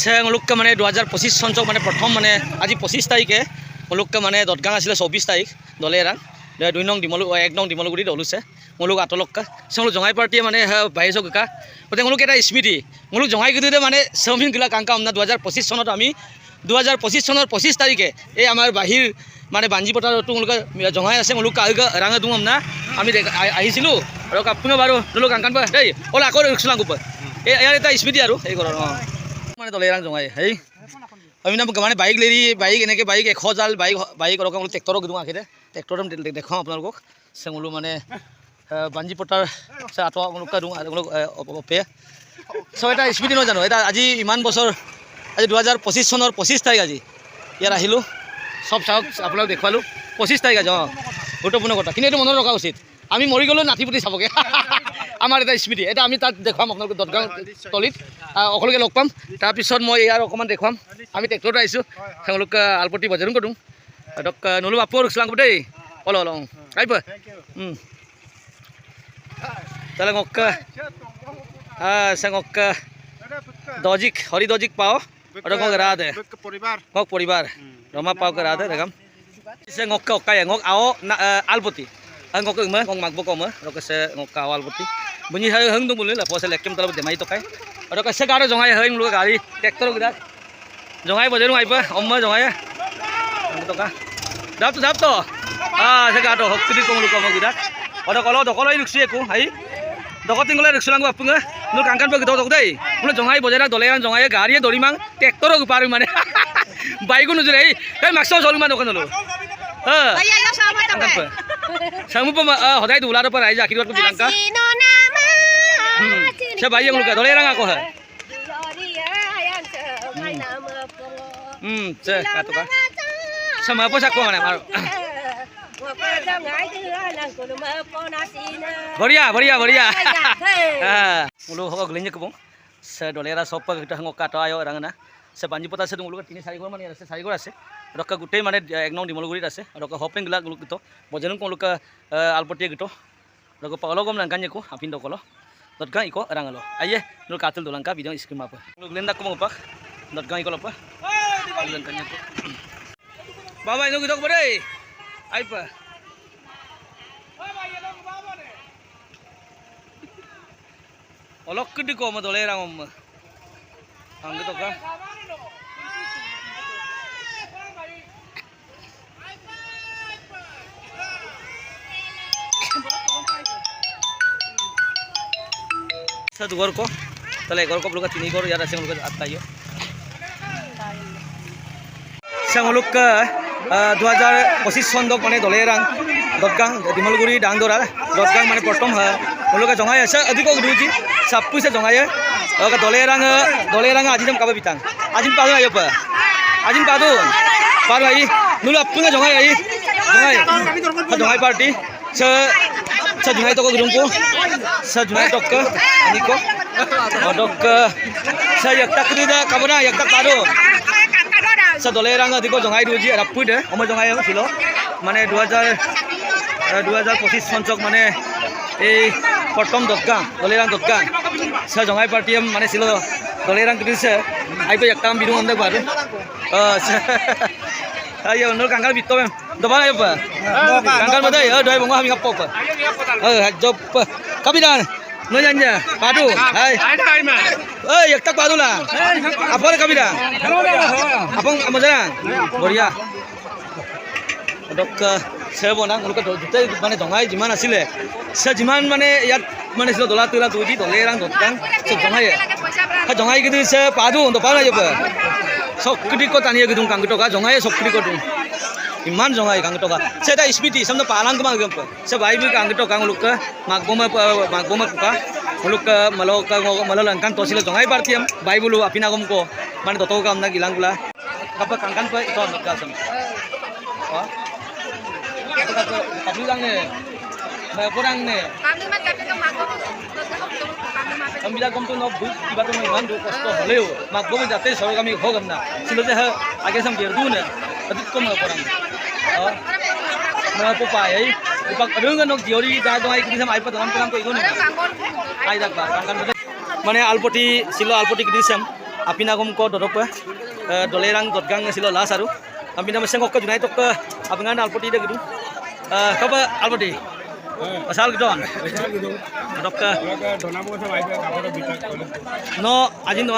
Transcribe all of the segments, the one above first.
সে ওলোককে মানে দুহাজাৰ পঁচিছ চনচক মানে প্ৰথম মানে আজি পঁচিছ তাৰিখে ওলোককে মানে দদগাং আছিলে চৌবিছ তাৰিখ, দলে এৰাং দুই নং ডিমলু এক নং ডিমলুগুৰিত ওলুছে মোলোক আতলক্কা সেগুলো জঙাই পার্টিয়ে মানে বাইশ গা গতিকে মোলোক এটা স্মৃতি। মোলোক জঙাই গিদিতে মানে চাওমিন গিলা কাংকা আমনা দুহাজাৰ পঁচিছ চনত আমি, দুহাজাৰ পঁচিছ চনৰ পঁচিছ তাৰিখে এই আমাৰ বাহিৰ মানে বাঞ্জি পথাৰতো তোমালোকে জঙাই আছে মোলোক ৰাঙা দিওঁ আমনা আমি আহিছিলোঁ। আৰু কাপোৰ বাৰু তোলোক কাংকান দেই, ওলা, আকৌ ৰখিছোঁ গোপ এই ইয়াৰ এটা স্মৃতি আৰু, এই ঘৰৰ, অঁ। মানে দলে ৰাং জঙাই হেই। আমি না মানে বাইক লেৰি, বাইক এনেকৈ বাইক এশ জাল, বাইক বাইক ৰকম ট্ৰেক্টৰক দিওঁ আখেৰে ট্ৰেক্টৰ দেখাওঁ আপোনালোকক। চেঙুলো মানে বাঞ্জি পটাৰ আঁতৰা আপোনালোকে দিওঁ অপে। এটা স্মৃতি নহয় জানো, এটা আজি ইমান বছৰ, আজি দুহেজাৰ পঁচিছ চনৰ পঁচিছ তাৰিখ আজি। ইয়াত আহিলোঁ, চব চাওক আপোনালোক দেখুৱালোঁ। পঁচিছ তাৰিখ আজি, অঁ, গুৰুত্বপূৰ্ণ কথা। কিন্তু এইটো মনত ৰখা উচিত। আমি মৰি গ'লেও নাতিপুতি চাবগৈ। আমাৰ এটা স্মৃতি এটা আমি তাত দেখুৱাম আপোনালোক দদগাঁও তলিত। অকলকে লগ পাম। তাৰপিছত মই ইয়াৰ অকণমান দেখুৱাম। আমি ট্ৰেক্টৰত আহিছোঁ। তেওঁলোক আলপতি বজাৰো কৰোঁ সিহঁতক নলো বাপু দেই। অল অল অঁ আহিব তাহলে ngok ah sa ngok dojik hori dojik pao ada ngok rade পরিবার ngok poribar roma pao ke rade dagam sa ngok ka ang ngok ma ngok magbo ko ma ro ka ngok ka alpoti bunyi ha hang dum bulila po sa lekem tala de mai to kai ro ka sa garo jongai ha nglu gari tractor gida jongai bojeru ai pa omma jongai to ka dap to dap to ah sa garo hokti ko nglu ko ma gida ada kalau dokolo sih aku, hai. Doko tinggal ada sulang apa enggak? Lu kangkan begitu dok deh. Lu jongai bojera doleran jongai gari dori mang tektor aku paru mana. Baik nujur eh. Eh maksud સંગ પર હદાય દુલાર પર આવી જા આખી વાત કુતી લંકા છે ભાઈ એમ લોકો ધોળે રંગ આખો હે હમ છે કાતો કા સમા પોસા કો મને મારો Beriya, beriya, beriya. Mulu hok linjek bung. Sedolera sopa kita ngokatoayo orang na. আছে বাঞ্জিপথ আছে তোমালোকে তিনি চাৰিঘৰ মানে আছে চাৰিঘৰ আছে। ধৰক গোটেই মানে এক নং ডিমলগুৰিত আছে। ৰক হপেং গিলা গোলোক গীত বজেন কলোক আলপতীয়া গীত। ৰক পাগল গম লাংকা নিয়ে আপিন দকল। দৎগাঁ ইক ৰাঙাল আইয়ে মোৰ কাতিল দোলাংকা বিদং স্কিম আপ লেন কম পাক দৎগাঁ ইকল পাংকা নিয়ে বাবা ইনক গীতক বৰে আইপা অলক দিকম দলে ৰাঙ Egor ko luka tini gor yara sing luka atta yo sang luka দু হাজার পঁচিছ চন্দক মানে দলেৰাং দতগাং ডিমলগুৰি ডাংদৰা দতগাং মানে প্ৰথম তেওঁলোকে জঙাই আছে অধিক গুৰুজি চাপুছে জঙাই দলেৰাং দলেৰাং আজি যাম কাবা বিতাং আজি পাদু আহি পা আজি পাদু পাদু আহি নুলো আপুঙে জঙাই আহি জঙাই জঙাই পাৰ্টি স স জঙাই টক গুৰুংকো স জঙাই টক আনিকো টক স yakta kuda kabana yakta পাদু sa dolerang diko jongai duji rapui de omo jongai silo মানে দুহাজার দুহাজার পঁচিছ সঞ্চক মানে এই প্ৰথম দতগাং দলেৰাং দতগাং সে জঙাই পাৰ্টি মানে ছিল দলেৰাং কিটিছে আইপে একটা বিরু অন্ধে বারু। আই অন্য কাঙ্গাল বিত্ত দবা নাই কাঙ্গাল বাদে এ দই বঙ্গ আমি কাপ জব কাবিদান নয় জানজা পাদু, হাই। এই একটা পাদু না আপন কাবিদা। আপন মজা বঢ়িয়া ধৰক চেৰ বনা তেওঁলোকে গোটেই মানে জঙাই যিমান আছিলে চে যিমান মানে ইয়াত মানে ছিল দলা তোলা দুই দি দলে ৰাং দতাং চব জঙাই সেই জঙাই কিন্তু চে পাদু দপা নাই যাব চকৃতি কত আনিয়ে কিন্তু কাংগি টকা জঙাই চকৃতি কত ইমান জঙাই কাংগি টকা চে এটা স্মৃতি চাম পালাং কমা গম চে বাই বি কাংগি টকা লোক মাক বোমা মাক বোমা কুকা লোক মালক মাল লংকান তছিলে জঙাই পাৰ্টিয়াম বাই বোলো আপিনা গম ক মানে দতক কাম না গিলাং বোলা কাপা কাংকান পাই ইটো নকা tapi kurang nih, kurang nih. Kami mana tapi kamu mabuk, terus kamu mabuk. Kami bilang kamu tuh mabuk, tiba tuh mabuk, kami hokam nih. Sebetulnya ha, agak sama biar dulu nih, tapi kamu kurang. Mau apa ya? Ipak, aduh kan nuk diori, jadi tuh aku bisa mabuk, tapi kamu kurang kok itu nih. Ayo dapat, kan kan. Mana alpoti, silo alpoti kita sama. Apa nak kamu kau dorop ya? Dolerang, dorgang, silo lah saru. Apa nama saya kok kejunai tuh ke? Apa nggak alpoti deh gitu?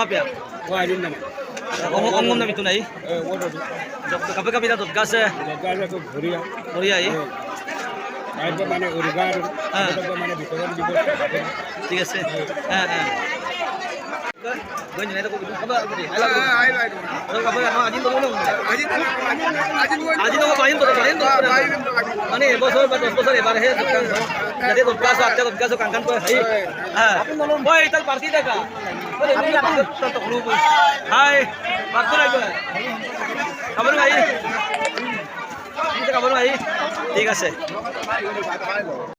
Apya om om om na mitu nai dok kape kape da dotga se mori ai মানে উর্গার মানে বিতরণ দিব ঠিক আছে হ্যাঁ হ্যাঁ মানে এবছর বা দশ বছর এবার হে দোকান যাতে দোকান আটটা দোকান কাঙ্কান করে হাই হ্যাঁ ওই হাই পার্টি রাখবে ভাই খাবার ভাই ঠিক আছে